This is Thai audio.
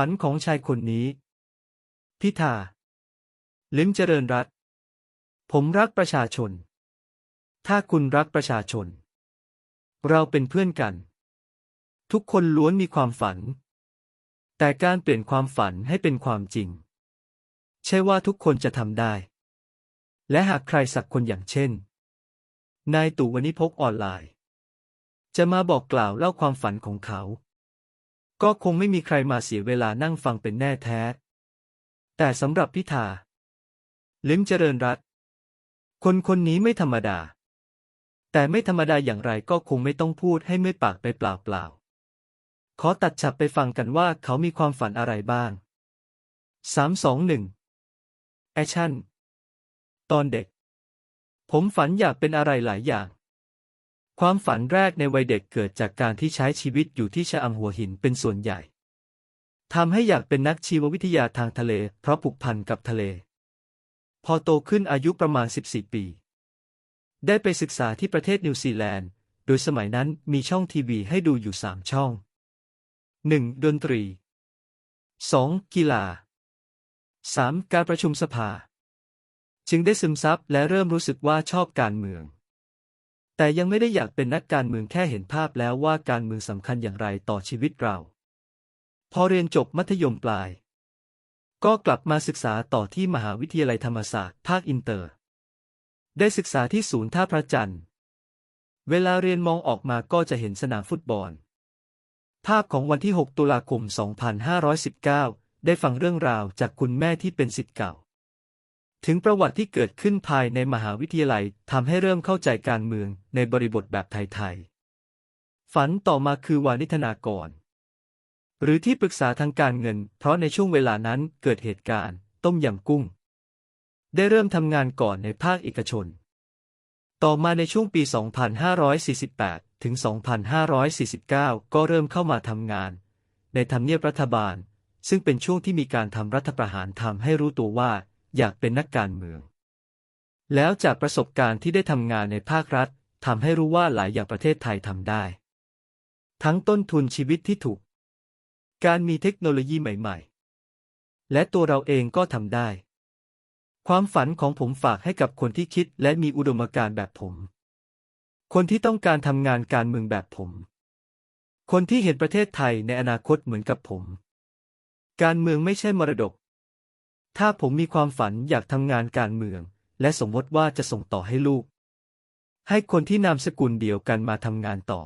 ฝันของชายคนนี้ พิธา ลิ้มเจริญรัตผมรักประชาชน ถ้าคุณรักประชาชน เราเป็นเพื่อนกัน ทุกคนล้วนมีความฝัน แต่การเปลี่ยนความฝันให้เป็นความจริง ใช่ว่าทุกคนจะทำได้ และหากใครสักคนอย่างเช่น นายตู่วนิพกออนไลน์ จะมาบอกกล่าวเล่าความฝันของเขา ก็คงไม่มีใครมาเสียเวลานั่งฟังเป็นแน่แท้ แต่สำหรับพิธา ลิ้มเจริญรัตคนคนนี้ไม่ธรรมดา แต่ไม่ธรรมดาอย่างไรก็คงไม่ต้องพูดให้ไม่อยปากไปเปล่าๆ ขอตัดฉับไปฟังกันว่าเขามีความฝันอะไรบ้างสามสองหนึ่งแอคชั่น ตอนเด็ก ผมฝันอยากเป็นอะไรหลายอย่าง ความฝันแรกในวัยเด็กเกิดจากการที่ใช้ชีวิตอยู่ที่ชะอำหัวหินเป็นส่วนใหญ่ทำให้อยากเป็นนักชีววิทยาทางทะเล เพราะผูกพันกับทะเล พอโตขึ้นอายุประมาณ 14 ปี ได้ไปศึกษาที่ประเทศนิวซีแลนด์ โดยสมัยนั้นมีช่องทีวีให้ดูอยู่ 3 ช่อง 1. ดนตรี 2. กีฬา 3. การประชุมสภา จึงได้ซึมซับและเริ่มรู้สึกว่าชอบการเมือง แต่ยังไม่ได้อยากเป็นนักการเมืองแค่เห็นภาพแล้วว่าการเมืองสำคัญอย่างไรต่อชีวิตเรา พอเรียนจบมัธยมปลาย ก็กลับมาศึกษาต่อที่มหาวิทยาลัยธรรมศาสตร์ภาคอินเตอร์ ได้ศึกษาที่ศูนย์ท่าพระจันทร์ เวลาเรียนมองออกมาก็จะเห็นสนามฟุตบอล ภาพของวันที่ 6 ตุลาคม 2519 ได้ฟังเรื่องราวจากคุณแม่ที่เป็นศิษย์เก่า ถึงประวัติที่เกิดขึ้นภายในมหาวิทยาลัยทำให้เริ่มเข้าใจการเมืองในบริบทแบบไทยๆ ฝันต่อมาคือวานิธนากร หรือที่ปรึกษาทางการเงิน เพราะในช่วงเวลานั้นเกิดเหตุการณ์ต้มยำกุ้ง ได้เริ่มทำงานก่อนในภาคเอกชน ต่อมาในช่วงปี 2548 ถึง 2549 ก็เริ่มเข้ามาทำงาน ในทำเนียบรัฐบาล ซึ่งเป็นช่วงที่มีการทำรัฐประหารทำให้รู้ตัวว่า อยากเป็นนักการเมือง แล้วจากประสบการณ์ที่ได้ทำงานในภาครัฐทำให้รู้ว่าหลายอย่างประเทศไทยทำได้ ทั้งต้นทุนชีวิตที่ถูก การมีเทคโนโลยีใหม่ ๆ และตัวเราเองก็ทำได้ ความฝันของผมฝากให้กับคนที่คิดและมีอุดมการณ์แบบผม คนที่ต้องการทำงานการเมืองแบบผม คนที่เห็นประเทศไทยในอนาคตเหมือนกับผม การเมืองไม่ใช่มรดก ถ้าผมมีความฝันอยากทำงานการเมือง และสมมติว่าจะส่งต่อให้ลูก ให้คนที่นามสกุลเดียวกันมาทำงานต่อ